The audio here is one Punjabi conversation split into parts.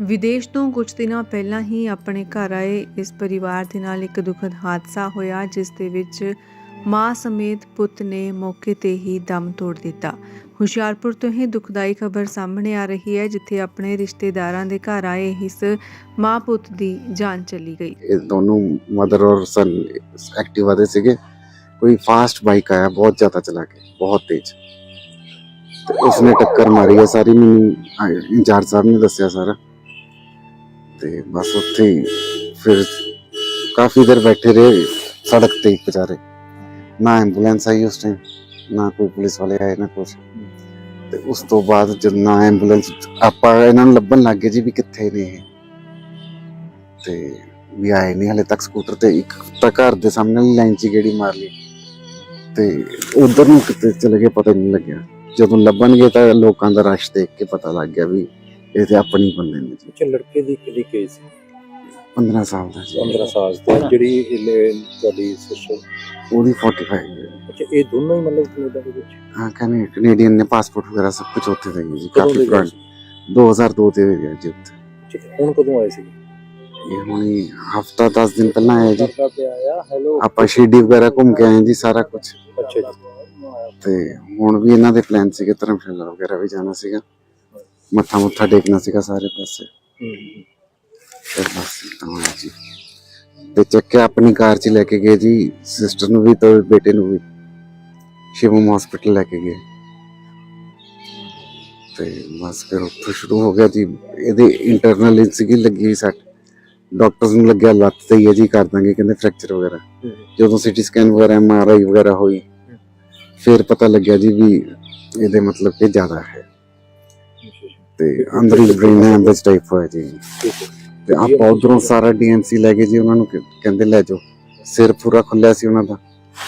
ਵਿਦੇਸ਼ ਤੋਂ ਕੁਝ ਦਿਨਾਂ ਪਹਿਲਾਂ ਹੀ ਆਪਣੇ ਘਰ ਆਏ ਇਸ ਪਰਿਵਾਰ ਦੇ ਨਾਲ ਇੱਕ ਦੁਖਦ ਹਾਦਸਾ ਹੋਇਆ, ਜਿਸ ਦੇ ਵਿੱਚ ਮਾਂ ਸਮੇਤ ਪੁੱਤ ਨੇ ਮੌਕੇ ਤੇ ਹੀ ਦਮ ਤੋੜ ਦਿੱਤਾ। ਹੁਸ਼ਿਆਰਪੁਰ ਤੋਂ ਹੀ ਦੁਖਦਾਈ ਖਬਰ ਸਾਹਮਣੇ ਆ ਰਹੀ ਹੈ, ਜਿੱਥੇ ਆਪਣੇ ਰਿਸ਼ਤੇਦਾਰਾਂ ਦੇ ਘਰ ਆਏ ਇਸ ਮਾਂ ਪੁੱਤ ਦੀ ਜਾਨ ਚਲੀ ਗਈ। ਇਹ ਦੋਨੋਂ ਮਦਰ ਔਰ ਸਨ ਐਕਟਿਵਾ ਦੇ ਸੀਗੇ। ਕੋਈ ਫਾਸਟ ਬਾਈਕ ਆਇਆ, ਬਹੁਤ ਜ਼ਿਆਦਾ ਚਲਾ ਕੇ, ਬਹੁਤ ਤੇਜ਼। ਤੇ ਉਸਨੇ ਟੱਕਰ ਮਾਰੀ ਹੈ, ਸਾਰੀ ਮੈਨੂੰ ਇੰਚਾਰਜ ਸਾਹਿਬ ਨੇ ਦੱਸਿਆ ਸਾਰਾ। ਤੇ ਬਸ ਉੱਥੇ ਹੀ ਫਿਰ ਕਾਫੀ ਦੇਰ ਬੈਠੇ ਰਹੇ ਸੜਕ ਤੇ ਹੀ ਵਿਚਾਰੇ ਨਾ ਐਂਬੂਲੈਂਸ ਆਈ ਉਸ ਟਾਈਮ ਨਾ ਕੋਈ ਪੁਲਿਸ ਵਾਲੇ ਆਏ, ਨਾ ਕੁਛ। ਤੇ ਉਸ ਤੋਂ ਬਾਅਦ ਜਦ ਨਾ ਐਂਬੂਲੈਂਸ ਆਪਾਂ ਇਹਨਾਂ ਨੂੰ ਲੱਭਣ ਲੱਗ ਗਏ ਜੀ ਵੀ ਕਿੱਥੇ ਨੇ ਇਹ। ਤੇ ਵੀ ਆਏ ਨਹੀਂ ਹਲੇ ਤੱਕ ਸਕੂਟਰ ਤੇ, ਇੱਕ ਤਾਂ ਘਰ ਦੇ ਸਾਹਮਣੇ ਲਾਈਨ 'ਚ ਗੇੜੀ ਮਾਰ ਲਈ। ਤੇ ਉਧਰ ਨੂੰ ਕਿਤੇ ਚਲੇ ਗਏ, ਪਤਾ ਨਹੀਂ ਲੱਗਿਆ। ਜਦੋਂ ਲੱਭਣਗੇ ਤਾਂ ਲੋਕਾਂ ਦਾ ਰਸ਼ ਦੇਖ ਕੇ ਪਤਾ ਲੱਗ ਗਿਆ ਵੀ ਇਹ ਤੇ ਆਪਣੀ ਬੰਦੇ ਨੇ ਜੀ। ਅੱਛਾ ਲੜਕੇ ਦੀ ਕਿਹੜੀ ਕੇਸ 15 ਸਾਲ ਦਾ ਜੀ। 15 ਸਾਲ ਦੀ। ਜਿਹੜੀ ਇਹ ਤੁਹਾਡੀ ਸਿਸਟਰ ਉਹਦੀ 45 ਹੈ। ਅੱਛਾ ਇਹ ਦੋਨੋਂ ਹੀ ਮਤਲਬ ਕੈਨੇਡਾ ਦੇ ਵਿੱਚ? ਹਾਂ ਕਹਿੰਦੇ ਕੈਨੇਡੀਅਨ ਨੇ ਪਾਸਪੋਰਟ ਵਗੈਰਾ ਸਭ ਕੁਝ ਉੱਥੇ ਦਾ ਜੀ ਕਦੋਂ ਕਾਫੀ ਦੇ ਗਏ ਪੁਰਾਣਾ। ਸੀ? 2002 ਦੇ ਹੋਇਆ ਜੀ ਉੱਥੇ। ਹੁਣ ਕਦੋਂ ਆਏ ਸੀ ਇਹ ਹੁਣੀ ਹਫਤਾ 10 ਦਿਨ ਪਹਿਲਾਂ ਆਇਆ ਜੀ। ਕਰਦਾ ਪਿਆ ਆ ਹੈਲੋ ਆਪਾਂ ਸ਼ਿਰਡੀ ਵਗੈਰਾ ਘੁੰਮ ਕੇ ਆਏ ਜੀ ਸਾਰਾ ਕੁਝ ਅੱਛਾ ਜੀ। ਤੇ ਹੁਣ ਵੀ ਇਹਨਾਂ ਦੇ ਪਲਾਨ ਸੀਗੇ ਧਰਮਸ਼ਾਲਾ ਵਗੈਰਾ ਵੀ ਜਾਣਾ ਸੀਗਾ। ਮੱਥਾ ਮੁੱਥਾ ਟੇਕਣਾ ਸੀਗਾ ਸਾਰੇ ਪਾਸੇ। ਹੂੰ। ਫਿਰ ਬਸ ਤਾਂ ਜੀ। ਤੇ ਚੱਕਿਆ ਆਪਣੀ ਕਾਰ 'ਚ ਲੈ ਕੇ ਗਏ ਜੀ ਸਿਸਟਰ ਨੂੰ ਵੀ ਤੇ ਬੇਟੇ ਨੂੰ ਵੀ। ਸ਼ਿਵਮ ਹਸਪੀਟਲ ਲੈ ਕੇ ਗਏ। ਤੇ ਬਸ ਫਿਰ ਉੱਥੋਂ ਸ਼ੁਰੂ ਹੋ ਗਿਆ ਜੀ। ਇਹਦੇ ਇੰਟਰਨਲ ਸੀਗੀ ਲੱਗੀ ਸੱਟ। ਡਾਕਟਰਸ ਨੂੰ ਲੱਗਿਆ ਲੱਤ ਤੇ ਹੀ ਹੈ ਜੀ ਕਰ ਦਾਂਗੇ ਕਹਿੰਦੇ ਫ੍ਰੈਕਚਰ ਵਗੈਰਾ। ਜਦੋਂ ਸਿਟੀ ਸਕੈਨ ਵਗੈਰਾ ਐਮਆਰਆਈ ਵਗੈਰਾ ਹੋਈ ਫਿਰ ਪਤਾ ਲੱਗਿਆ ਜੀ ਵੀ ਇਹਦੇ ਮਤਲਬ ਕਿ ਜ਼ਿਆਦਾ ਹੈ। ਤੇ ਅੰਦਰ ਹੀ ਬ੍ਰੇਨ ਹੈਮਰੇਜ ਟਾਈਪ ਹੋਇਆ ਜੀ। ਤੇ ਆਪਾਂ ਉਧਰੋਂ ਸਾਰਾ ਡੀਐਮਸੀ ਲੈ ਗਏ ਜੀ ਉਹਨਾਂ ਨੂੰ ਕਹਿ- ਕਹਿੰਦੇ ਲੈ ਜਾਓ। ਸਿਰ ਪੂਰਾ ਖੁੱਲਿਆ ਸੀ ਉਹਨਾਂ ਦਾ।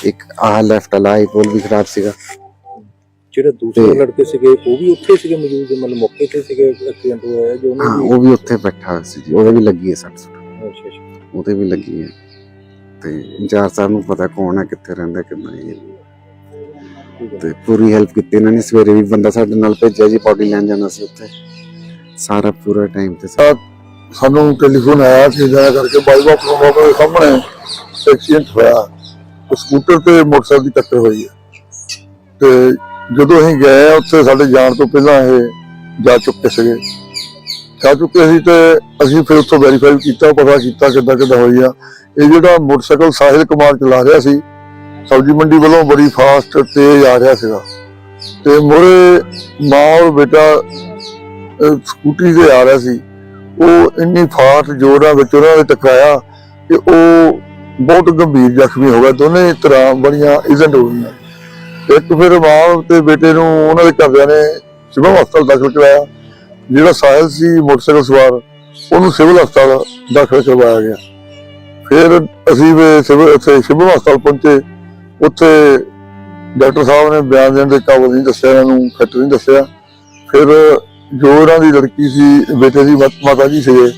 ਇੱਕ ਆਹ ਲੈਫਟ ਵਾਲਾ ਆਈ ਬੋਲ ਵੀ ਖਰਾਬ ਸੀਗਾ। ਜਿਹੜੇ ਦੂਸਰੇ ਲੜਕੇ ਸੀਗੇ ਉਹ ਵੀ ਉੱਥੇ ਸੀਗੇ ਮੌਜੂਦ ਮਤਲਬ ਮੌਕੇ ਤੇ ਸੀਗੇ ਐਕਸੀਡੈਂਟ ਹੋਇਆ ਜੋ ਉਹਨਾਂ ਉਹ ਵੀ ਉੱਥੇ ਬੈਠਾ ਹੋਇਆ ਸੀ ਜੀ। ਉਹਦੇ ਵੀ ਲੱਗੀ ਹੈ ਸੱਟ ਸੁੱਟ। ਅੱਛਾ ਅੱਛਾ। ਉਹਦੇ ਵੀ ਲੱਗੀ ਹੈ। ਤੇ ਇੰਚਾਰਜ ਸਾਹਿਬ ਨੂੰ ਪਤਾ ਕੌਣ ਹੈ ਕਿੱਥੇ ਰਹਿੰਦਾ ਕਿੰਨਾ ਹੈ। ਤੇ ਪੂਰੀ ਹੈਲਪ ਕੀਤੀ ਇਹਨਾਂ ਨੇ। ਸਵੇਰੇ ਵੀ ਬੰਦਾ ਸਾਡੇ ਨਾਲ ਭੇਜਿਆ ਜੀ ਬੋਡੀ ਲੈਣ ਜਾਣਾ ਸੀ ਉੱਥੇ। ਸਾਰਾ ਪੂਰਾ ਟਾਈਮ ਤੇ ਸੀ। ਸਾਨੂੰ ਟੈਲੀਫੋਨ ਆਇਆ ਕਿ ਜਰਾ ਕਰਕੇ ਬਾਈਪਾਸ ਰੋਡ ਦੇ ਸਾਹਮਣੇ ਐਕਸੀਡੈਂਟ ਹੋਇਆ। ਸਕੂਟਰ ਤੇ ਮੋਟਰਸਾਈਕਲ ਦੀ ਟੱਕਰ ਹੋਈ ਹੈ। ਤੇ ਜਦੋਂ ਅਸੀਂ ਗਏ ਉੱਥੇ ਸਾਡੇ ਜਾਣ ਤੋਂ ਪਹਿਲਾਂ ਇਹ ਜਾ ਚੁੱਕੇ ਸੀਗੇ। ਜਾ ਚੁੱਕੇ ਸੀ ਤੇ ਅਸੀਂ ਫਿਰ ਉੱਥੋਂ ਵੈਰੀਫਾਈ ਕੀਤਾ ਪਤਾ ਕੀਤਾ ਕਿੱਦਾਂ ਕਿੱਦਾਂ ਹੋਈ ਆ। ਇਹ ਜਿਹੜਾ ਮੋਟਰਸਾਈਕਲ ਸਾਹਿਲ ਕੁਮਾਰ ਚਲਾ ਰਿਹਾ ਸੀ ਸਬਜ਼ੀ ਮੰਡੀ ਵੱਲੋਂ ਬੜੀ ਫਾਸਟ ਤੇਜ਼ ਆ ਰਿਹਾ ਸੀਗਾ। ਤੇ ਮੋਰੇ ਮਾਂ ਔਰ ਬੇਟਾ ਅਹ, ਸਕੂਟਰੀ ਤੇ ਆ ਰਿਹਾ ਸੀ। ਉਹ ਇੰਨੀ ਫਾਸਟ ਜੋਰਾਂ ਵਿੱਚ ਉਹਨਾਂ ਨੇ ਟਕਰਾਇਆ ਕਿ ਉਹ ਬਹੁਤ ਗੰਭੀਰ ਜ਼ਖਮੀ ਹੋ ਗਿਆ ਦੋਨੇ ਤਰ੍ਹਾਂ ਬੜੀਆਂ ਇਜ਼ੈਂਟ ਹੋ ਗਈਆਂ। ਇੱਕ ਫਿਰ ਮਾਂ ਤੇ ਬੇਟੇ ਨੂੰ ਉਹਨਾਂ ਦੇ ਘਰਦਿਆਂ ਨੇ ਸਿਵਲ ਹਸਪਤਾਲ ਦਾਖਲ ਕਰਵਾਇਆ ਜਿਹੜਾ ਸਾਹਿਲ ਸੀ ਮੋਟਰਸਾਈਕਲ ਸਵਾਰ ਉਹਨੂੰ ਸਿਵਲ ਹਸਪਤਾਲ ਦਾਖਲ ਕਰਵਾਇਆ ਗਿਆ। ਫਿਰ ਅਸੀਂ ਵੀ ਸਿਵਲ ਸਿਵਲ ਹਸਪਤਾਲ ਪਹੁੰਚੇ। ਉੱਥੇ ਡਾਕਟਰ ਸਾਹਿਬ ਨੇ ਬਿਆਨ ਦੇਣ ਦੇ ਕਾਬਲ ਨਹੀਂ ਦੱਸਿਆ, ਇਹਨਾਂ ਨੂੰ ਫਿੱਟ ਨਹੀਂ ਦੱਸਿਆ। ਫਿਰ ਜੋ ਇਹਨਾਂ ਦੀ ਲੜਕੀ ਸੀ, ਬੇਟੇ ਦੀ ਮਾਤਾ ਜੀ ਸੀਗੇ,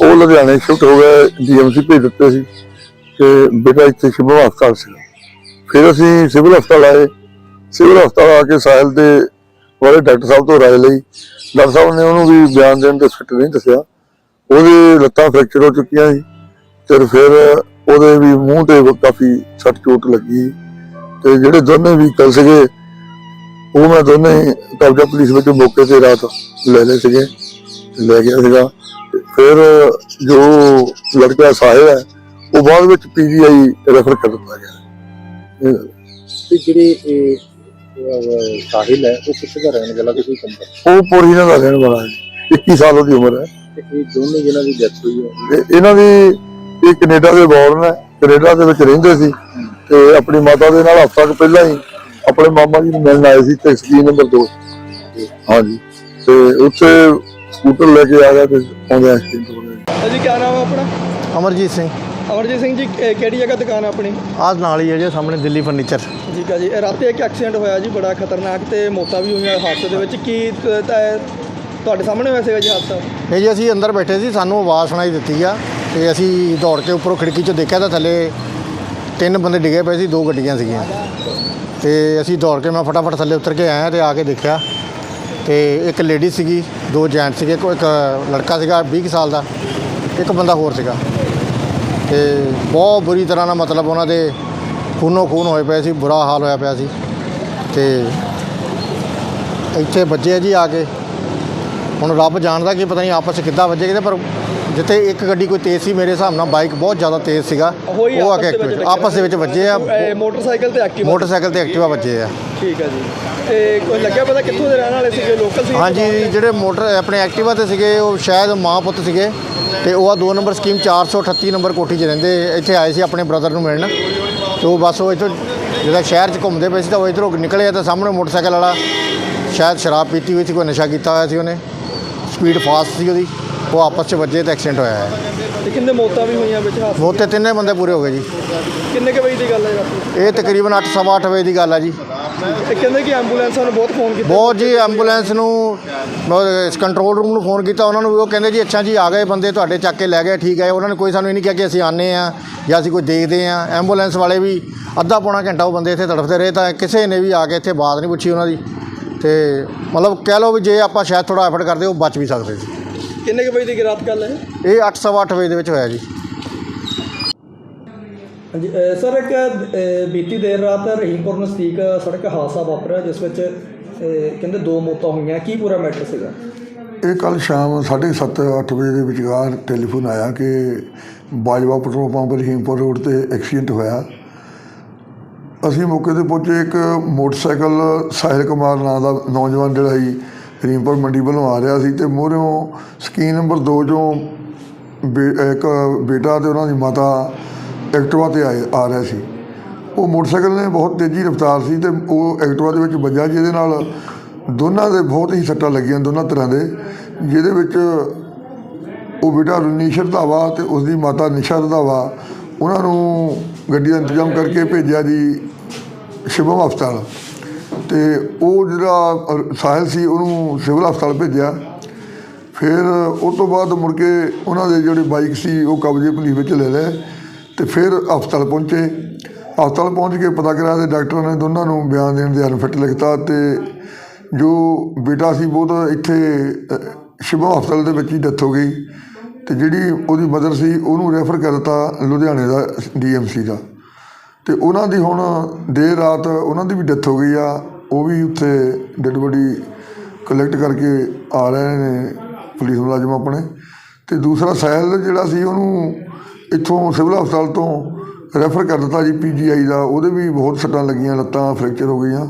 ਉਹ ਲੁਧਿਆਣੇ ਸ਼ਿਫਟ ਹੋ ਗਏ, ਡੀਐਮਸੀ ਭੇਜ ਦਿੱਤੇ ਸੀ ਕਿ ਬੇਟਾ ਇੱਥੇ ਸਿਵਲ ਹਸਪਤਾਲ ਸੀ। ਫਿਰ ਅਸੀਂ ਸਿਵਲ ਹਸਪਤਾਲ ਆਏ। ਸਿਵਲ ਹਸਪਤਾਲ ਆ ਕੇ ਸਾਹਿਲ ਦੇ ਬਾਰੇ ਡਾਕਟਰ ਸਾਹਿਬ ਤੋਂ ਰਾਏ ਲਈ। ਡਾਕਟਰ ਸਾਹਿਬ ਨੇ ਉਹਨੂੰ ਵੀ ਬਿਆਨ ਦੇਣ ਦੇ ਫਿੱਟ ਨਹੀਂ ਦੱਸਿਆ। ਉਹਦੇ ਲੱਤਾਂ ਫ੍ਰੈਕਚਰ ਹੋ ਚੁੱਕੀਆਂ ਸੀ। ਤੇ ਫਿਰ ਉਹਦੇ ਵੀ ਮੂੰਹ ਤੇ ਕਾਫੀ ਸੱਟ ਚੋਟ ਲੱਗੀ ਤੇ ਜਿਹੜੇ ਦੋਨੇ ਵਹੀਕਲ ਸੀਗੇ ਉਹ ਮੈਂ ਦੋਨੇ ਕਬਜ਼ਾ ਪੁਲਿਸ ਵਿੱਚ ਮੌਕੇ ਤੇ ਰਾਤ ਲੈ ਲਏ ਸੀਗੇ ਲੈ ਗਿਆ ਸੀਗਾ। ਫਿਰ ਜੋ ਲੜਕਾ ਸਾਹਿਲ ਹੈ ਉਹ ਬਾਅਦ ਵਿੱਚ ਪੀਜੀਆਈ ਰੈਫਰ ਕਰ ਦਿੱਤਾ ਗਿਆ। ਤੇ ਜਿਹੜੇ ਸਾਹਿਲ ਹੈ ਉਹ ਕਿੱਥੇ ਦਾ ਰਹਿਣ ਵਾਲਾ ਕੋਈ ਕੰਪਨੀ ਉਹ ਪੂਰੀ ਦਾ ਰਹਿਣ ਵਾਲਾ ਹੈ। 21 ਸਾਲ ਉਹਦੀ ਉਮਰ ਹੈ। ਤੇ ਇਹ ਦੋਨੇ ਜਿਹਨਾਂ ਦੀ ਡੈਥ ਹੋਈ ਹੈ। ਇਹਨਾਂ ਦੀ ਇਹ ਕੈਨੇਡਾ ਦੇ ਬੌਰਨ ਹੈ ਕੈਨੇਡਾ ਦੇ ਵਿੱਚ ਰਹਿੰਦੇ ਸੀ ਤੇ ਆਪਣੀ ਮਾਤਾ ਦੇ ਨਾਲ ਹਫ਼ਤਾ ਕੁ ਪਹਿਲਾਂ ਹੀ ਆਪਣੇ ਮਾਮਾ ਜੀ ਨੂੰ ਮਿਲਣ ਆਏ ਸੀ ਤੇ ਸਕਰੀਨ ਨੰਬਰ 2 ਹਾਂਜੀ ਤੇ ਉੱਥੇ ਸਕੂਟਰ ਲੈ ਕੇ ਆ ਗਿਆ ਤੇ ਆਉਂਦੇ ਐਕਸੀਡੈਂਟ ਹੋ ਗਿਆ। ਜੀ ਕੀ ਨਾਮ ਹੈ ਆਪਣਾ? ਅਮਰਜੀਤ ਸਿੰਘ। ਅਮਰਜੀਤ ਸਿੰਘ ਜੀ ਇਹ ਕਿਹੜੀ ਜਗ੍ਹਾ ਦੁਕਾਨ ਹੈ ਆਪਣੀ? ਆਹ ਨਾਲ ਹੀ ਹੈ ਜੀ ਸਾਹਮਣੇ ਦਿੱਲੀ ਫਰਨੀਚਰ ਠੀਕ ਹੈ ਜੀ ਇਹ ਰਾਤੀ ਇੱਕ ਐਕਸੀਡੈਂਟ ਹੋਇਆ ਜੀ ਬੜਾ ਖਤਰਨਾਕ ਤੇ ਮੌਤਾਂ ਵੀ ਹੋਈਆਂ ਹਾਦਸੇ ਦੇ ਵਿੱਚ। ਕੀ ਤ- ਤ- ਤੁਹਾਡੇ ਸਾਹਮਣੇ ਹੋਇਆ ਸੀਗਾ ਜੀ ਹਾਦਸਾ? ਨਹੀਂ ਜੀ ਅਸੀਂ ਅੰਦਰ ਬੈਠੇ ਸੀ ਸਾਨੂੰ ਆਵਾਜ਼ ਸੁਣਾਈ ਦਿੱਤੀ ਆ। ਤੇ ਅਸੀਂ ਦੌੜ ਕੇ ਉੱਪਰੋਂ ਖਿੜਕੀ 'ਚੋਂ ਦੇਖਿਆ ਤਾਂ ਥੱਲੇ ਤਿੰਨ ਬੰਦੇ ਡਿੱਗੇ ਪਏ ਸੀ, ਦੋ ਗੱਡੀਆਂ ਸੀਗੀਆਂ। ਤੇ ਅਸੀਂ ਦੌੜ ਕੇ ਮੈਂ ਫਟਾਫਟ ਥੱਲੇ ਉਤਰ ਕੇ ਆਇਆ ਤੇ ਆ ਕੇ ਦੇਖਿਆ। ਤੇ ਇੱਕ ਲੇਡੀ ਸੀਗੀ, ਦੋ ਜੈਂਟ ਸੀਗੇ ਕੋਈ ਇੱਕ ਲੜਕਾ ਸੀਗਾ 20 ਕੁ ਸਾਲ ਦਾ, ਇੱਕ ਬੰਦਾ ਹੋਰ ਸੀਗਾ। ਤੇ ਬਹੁਤ ਬੁਰੀ ਤਰ੍ਹਾਂ ਨਾਲ ਮਤਲਬ ਉਹਨਾਂ ਦੇ ਖੂਨੋ ਖੂਨ ਹੋਏ ਪਏ ਸੀ, ਬੁਰਾ ਹਾਲ ਹੋਇਆ ਪਿਆ ਸੀ। ਤੇ ਇੱਥੇ ਵੱਜੇ ਜੀ ਆ ਕੇ। ਹੁਣ ਰੱਬ ਜਾਣਦਾ ਕਿ ਪਤਾ ਨਹੀਂ ਆਪਸ 'ਚ ਕਿੱਦਾਂ ਵੱਜੇ ਕਿਤੇ, ਪਰ ਜਿੱਥੇ ਇੱਕ ਗੱਡੀ ਕੋਈ ਤੇਜ਼ ਸੀ ਮੇਰੇ ਹਿਸਾਬ ਨਾਲ ਬਾਈਕ ਬਹੁਤ ਜ਼ਿਆਦਾ ਤੇਜ਼ ਸੀਗਾ। ਉਹ ਆ ਕੇ ਆਪਸ ਦੇ ਵਿੱਚ ਐਕਟਿਵਾ- ਆਪਸ ਦੇ ਵਿੱਚ ਵੱਜੇ ਆ। ਇਹ ਮੋਟਰਸਾਈਕਲ ਤੇ ਐਕਟਿਵ ਮੋਟਰਸਾਈਕਲ ਤੇ ਐਕਟਿਵਾ ਵੱਜੇ ਆ। ਠੀਕ ਹੈ ਜੀ। ਤੇ ਕੋਈ ਲੱਗਿਆ ਪਤਾ ਕਿੱਥੋਂ ਦੇ ਰਹਿਣ ਵਾਲੇ ਸੀਗੇ? ਲੋਕਲ ਸੀਗੇ? ਹਾਂਜੀ ਜਿਹੜੇ ਮੋਟਰ ਆਪਣੇ ਐਕਟਿਵਾ ਤੇ ਸੀਗੇ ਉਹ ਸ਼ਾਇਦ ਮਾਂ ਪੁੱਤ ਸੀਗੇ। ਤੇ ਉਹ ਆ ਦੋ ਨੰਬਰ ਸਕੀਮ 438 ਨੰਬਰ ਕੋਠੀ 'ਚ ਰਹਿੰਦੇ। ਇੱਥੇ ਆਏ ਸੀ ਆਪਣੇ ਬ੍ਰਦਰ ਨੂੰ ਮਿਲਣ। ਤੇ ਉਹ ਬਸ ਉਹ ਇੱਥੋਂ ਜਿਹੜਾ ਸ਼ਹਿਰ 'ਚ ਘੁੰਮਦੇ ਪਏ ਸੀ ਤਾਂ ਉਹ ਇੱਧਰੋਂ ਨਿਕਲੇ ਤਾਂ ਸਾਹਮਣੇ ਮੋਟਰਸਾਈਕਲ ਵਾਲਾ। ਸ਼ਾਇਦ ਸ਼ਰਾਬ ਪੀਤੀ ਹੋਈ ਸੀ ਕੋਈ ਨਸ਼ਾ ਕੀਤਾ ਹੋਇਆ ਸੀ ਉਹਨੇ। ਸਪੀਡ ਫਾਸਟ ਸੀ ਉਹਦੀ। ਉਹ ਆਪਸ 'ਚ ਵੱਜੇ ਤੇ ਐਕਸੀਡੈਂਟ ਹੋਇਆ ਹੈ। ਤੇ ਕਿੰਨੇ ਮੌਤਾਂ ਵੀ ਹੋਈਆਂ ਵਿੱਚ ਹਾਦਸੇ? ਮੌਤ ਤਿੰਨੇ ਬੰਦੇ ਪੂਰੇ ਹੋ ਗਏ ਜੀ। ਕਿੰਨੇ ਕੁ ਵਜੇ ਦੀ ਗੱਲ ਹੈ ਰਾਤੀ ਇਹ ਤਕਰੀਬਨ 8:30 ਵਜੇ ਦੀ ਗੱਲ ਹੈ ਜੀ। ਤੇ ਕਹਿੰਦੇ ਕਿ ਐਂਬੂਲੈਂਸਾਂ ਨੂੰ ਬਹੁਤ ਫੋਨ ਕੀਤਾ। ਬਹੁਤ ਜੀ ਐਂਬੂਲੈਂਸ ਨੂੰ ਕੰਟਰੋਲ ਰੂਮ ਨੂੰ ਫੋਨ ਕੀਤਾ। ਉਹਨਾਂ ਨੂੰ ਉਹ ਕਹਿੰਦੇ ਜੀ ਅੱਛਾ ਜੀ ਆ ਗਏ ਬੰਦੇ ਤੁਹਾਡੇ ਚੱਕ ਕੇ ਲੈ ਗਏ ਠੀਕ ਹੈ। ਉਹਨਾਂ ਨੇ ਕੋਈ ਸਾਨੂੰ ਇਹ ਨਹੀਂ ਕਿਹਾ ਕਿ ਅਸੀਂ ਆਨੇ ਆ ਜਾਂ ਅਸੀਂ ਕੋਈ ਦੇਖਦੇ ਆ ਐਂਬੂਲੈਂਸ ਵਾਲੇ ਵੀ ਅੱਧਾ ਪੌਣਾ ਘੰਟਾ ਉਹ ਬੰਦੇ ਇੱਥੇ ਤੜਫਦੇ ਰਹੇ ਤਾਂ ਕਿਸੇ ਨੇ ਵੀ ਆ ਕੇ ਇੱਥੇ ਬਾਤ ਨਹੀਂ ਪੁੱਛੀ ਉਹਨਾਂ ਦੀ। ਤੇ ਮਤਲਬ ਕਹਿ ਲਓ ਵੀ ਜੇ ਆਪਾਂ ਸ਼ਾਇਦ ਥੋੜਾ ਐਫਰਟ ਕਰਦੇ ਉਹ ਬਚ ਵੀ ਸਕਦੇ ਸੀ। ਕਿੰਨੇ ਕੁ ਵਜੇ ਦੀ ਰਾਤ ਗੱਲ ਹੈ? ਇਹ 8:30 ਵਜੇ ਦੇ ਵਿੱਚ ਹੋਇਆ ਜੀ। ਹਾਂਜੀ ਸਰ ਇੱਕ ਬੀਤੀ ਦੇਰ ਰਾਤ ਰਹੀਮਪੁਰ ਨਜ਼ਦੀਕ ਸੜਕ ਹਾਦਸਾ ਵਾਪਰਿਆ ਜਿਸ ਵਿੱਚ ਕਹਿੰਦੇ ਦੋ ਮੌਤਾਂ ਹੋਈਆਂ। ਕੀ ਪੂਰਾ ਮੈਟਰ ਸੀਗਾ? ਇਹ ਕੱਲ ਸ਼ਾਮ 7:30 ਅੱਠ ਵਜੇ ਦੇ ਵਿਚਕਾਰ ਟੈਲੀਫੋਨ ਆਇਆ ਕਿ Bajwa petrol pump Rahimpur road ਤੇ ਐਕਸੀਡੈਂਟ ਹੋਇਆ। ਅਸੀਂ ਮੌਕੇ ਤੇ ਪਹੁੰਚੇ ਇੱਕ ਮੋਟਰਸਾਈਕਲ ਸਾਹਿਲ ਕੁਮਾਰ ਨਾਂ ਦਾ ਨੌਜਵਾਨ ਜਿਹੜਾ ਸੀ ਰੀਮਪੁਰ ਮੰਡੀ ਵੱਲੋਂ ਆ ਰਿਹਾ ਸੀ ਤੇ ਮੋਹਰਿਓਂ ਸਕੀਨ ਨੰਬਰ 2 ਚੋਂ ਬੇ- ਇੱਕ ਬੇਟਾ ਤੇ ਉਹਨਾਂ ਦੀ ਮਾਤਾ ਐਕਟਿਵਾ ਤੇ ਆਏ, ਆ ਰਿਹਾ ਸੀ। ਉਹ ਮੋਟਰਸਾਈਕਲ ਨੇ ਬਹੁਤ ਤੇਜ਼ੀ ਰਫ਼ਤਾਰ ਸੀ ਤੇ ਉਹ ਐਕਟਿਵਾ ਦੇ ਵਿੱਚ ਵੱਜਾ, ਜਿਹਦੇ ਨਾਲ ਦੋਨਾਂ ਦੇ ਬਹੁਤ ਹੀ ਸੱਟਾਂ ਲੱਗੀਆਂ ਦੋਨਾਂ ਤਰ੍ਹਾਂ ਦੇ, ਜਿਹਦੇ ਵਿੱਚ ਉਹ ਬੇਟਾ ਰਣੀਸ਼ ਰੰਧਾਵਾ ਤੇ ਉਸ ਦੀ ਮਾਤਾ ਨਿਸ਼ਾ ਰਧਾਵਾ ਉਹਨਾਂ ਨੂੰ ਗੱਡੀ ਦਾ ਇੰਤਜ਼ਾਮ ਕਰਕੇ ਭੇਜਿਆ ਜੀ ਸ਼ਿਵਮ ਹਸਪਤਾਲ। ਤੇ ਉਹ ਜਿਹੜਾ ਸਾਹਿਲ ਸੀ ਉਹਨੂੰ ਸਿਵਲ ਹਸਪਤਾਲ ਭੇਜਿਆ। ਫਿਰ ਉਹ ਤੋਂ ਬਾਅਦ ਮੁੜ ਕੇ ਉਹਨਾਂ ਦੇ ਜਿਹੜੇ ਬਾਈਕ ਸੀ ਉਹ ਕਬਜ਼ੇ ਪੁਲਿਸ ਵਿੱਚ ਲੈ ਲਏ ਤੇ ਫਿਰ ਹਸਪਤਾਲ ਪਹੁੰਚੇ। ਹਸਪਤਾਲ ਪਹੁੰਚ ਕੇ ਪਤਾ ਕਰਾਇਆ ਤੇ ਡਾਕਟਰਾਂ ਨੇ ਦੋਨਾਂ ਨੂੰ ਬਿਆਨ ਦੇਣ ਦੇ ਅਨਫਿਟ ਲਿਖਤਾ ਤੇ ਜੋ ਬੇਟਾ ਸੀ ਬਹੁਤ ਇੱਥੇ ਅ, ਹਸਪਤਾਲ ਦੇ ਵਿੱਚ ਹੀ ਡੈਥ ਹੋ ਗਈ ਤੇ ਜਿਹੜੀ ਉਹਦੀ ਮਦਰ ਸੀ ਉਹਨੂੰ ਰੈਫਰ ਕਰ ਦਿੱਤਾ ਲੁਧਿਆਣੇ ਦਾ ਡੀਐਮਸੀ ਦਾ। ਤੇ ਉਹਨਾਂ ਦੀ ਹੁਣ ਦੇਰ ਰਾਤ ਉਹਨਾਂ ਦੀ ਵੀ ਡੈਥ ਹੋ ਗਈ ਆ। ਉਹ ਵੀ ਉੱਥੇ ਡੈਡ ਬੋਡੀ ਕਲੈਕਟ ਕਰਕੇ ਆ ਰਹੇ ਨੇ ਪੁਲਿਸ ਮੁਲਾਜ਼ਮ ਆਪਣੇ। ਤੇ ਦੂਸਰਾ ਸਹਿਲ ਜਿਹੜਾ ਸੀ ਉਹਨੂੰ ਇੱਥੋਂ ਸਿਵਲ ਹਸਪਤਾਲ ਤੋਂ ਰੈਫਰ ਕਰ ਦਿੱਤਾ ਜੀ ਪੀਜੀਆਈ ਦਾ। ਉਹਦੇ ਵੀ ਬਹੁਤ ਸੱਟਾਂ ਲੱਗੀਆਂ ਲੱਤਾਂ ਫ੍ਰੈਕਚਰ ਹੋ ਗਈਆਂ।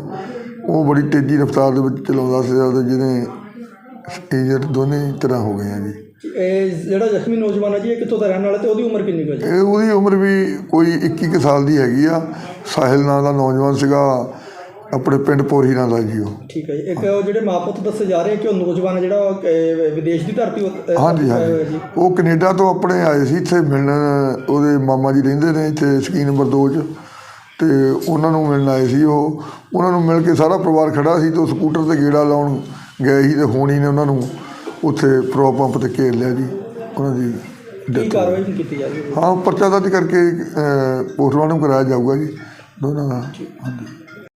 ਉਹ ਬੜੀ ਤੇਜ਼ੀ ਰਫ਼ਤਾਰ ਦੇ ਵਿੱਚ ਚਲਾਉਂਦਾ ਸੀ ਤੇ ਜਿਹਨੇ ਦੋਨੇ ਤਰ੍ਹਾਂ ਹੋ ਗਏ ਆ ਜੀ। ਇਹ ਜਿਹੜਾ ਜ਼ਖਮੀ ਨੌਜਵਾਨ ਹੈ ਜੀ ਇਹ ਕਿੱਥੋਂ ਦਾ ਰਹਿਣ ਵਾਲਾ ਤੇ ਉਹਦੀ ਉਮਰ ਕਿੰਨੀ ਕੁ ਹੈ ਜੀ? ਇਹ ਉਹਦੀ ਉਮਰ ਵੀ ਕੋਈ 21 ਕੁ ਸਾਲ ਦੀ ਹੈਗੀ ਆ। ਸਾਹਿਲ ਨਾਂ ਦਾ ਨੌਜਵਾਨ ਸੀਗਾ। ਆਪਣੇ ਪਿੰਡ ਪੋਰੀ ਨਾਂ ਦਾ ਜੀ ਉਹ। ਠੀਕ ਹੈ ਜੀ। ਇੱਕ ਉਹ ਜਿਹੜੇ ਮਾਪੁੱਤ ਦੱਸੇ ਜਾ ਰਹੇ ਕਿ ਉਹ ਨੌਜਵਾਨ ਜਿਹੜਾ ਉਹ, ਅਹ, ਵਿਦੇਸ਼ ਦੀ ਧਰਤੀ ਉੱਤੇ ਅਹ, ਹਾਂਜੀ ਹਾਂਜੀ। ਉਹ ਕੈਨੇਡਾ ਤੋਂ ਆਪਣੇ ਆਏ ਸੀ ਇੱਥੇ ਮਿਲਣ ਉਹਦੇ ਮਾਮਾ ਜੀ ਰਹਿੰਦੇ ਨੇ ਇੱਥੇ ਸਕੀਨ ਨੰਬਰ 2 'ਚ। ਤੇ ਉਹਨਾਂ ਨੂੰ ਮਿਲਣ ਆਏ ਸੀ ਉਹ। ਉਹਨਾਂ ਨੂੰ ਮਿਲ ਕੇ ਸਾਰਾ ਪਰਿਵਾਰ ਖੜਾ ਸੀ ਤੇ ਉਹ ਸਕੂਟਰ ਤੇ ਗੇੜਾ ਲਾਉਣ ਗਏ ਸੀ ਤੇ ਹੋਣੀ ਨੇ ਉਹਨਾਂ ਨੂੰ ਉੱਥੇ ਪੈਟਰੋਲ ਪੰਪ ਤੇ ਘੇਰ ਲਿਆ ਜੀ। ਉਹਨਾਂ ਦੀ ਕੀ death ਹੋ ਗਈ। ਕਾਰਵਾਈ ਕੀਤੀ ਜਾ ਰਹੀ ਹੈ ਹਾਂ ਪਰਚਾ ਦਰਜ ਕਰਕੇ ਪੋਸਟਮਾਰਟਮ ਕਰਾਇਆ ਜਾਊਗਾ ਜੀ। ਦੋਨਾਂ ਦਾ। ਹਾਂਜੀ।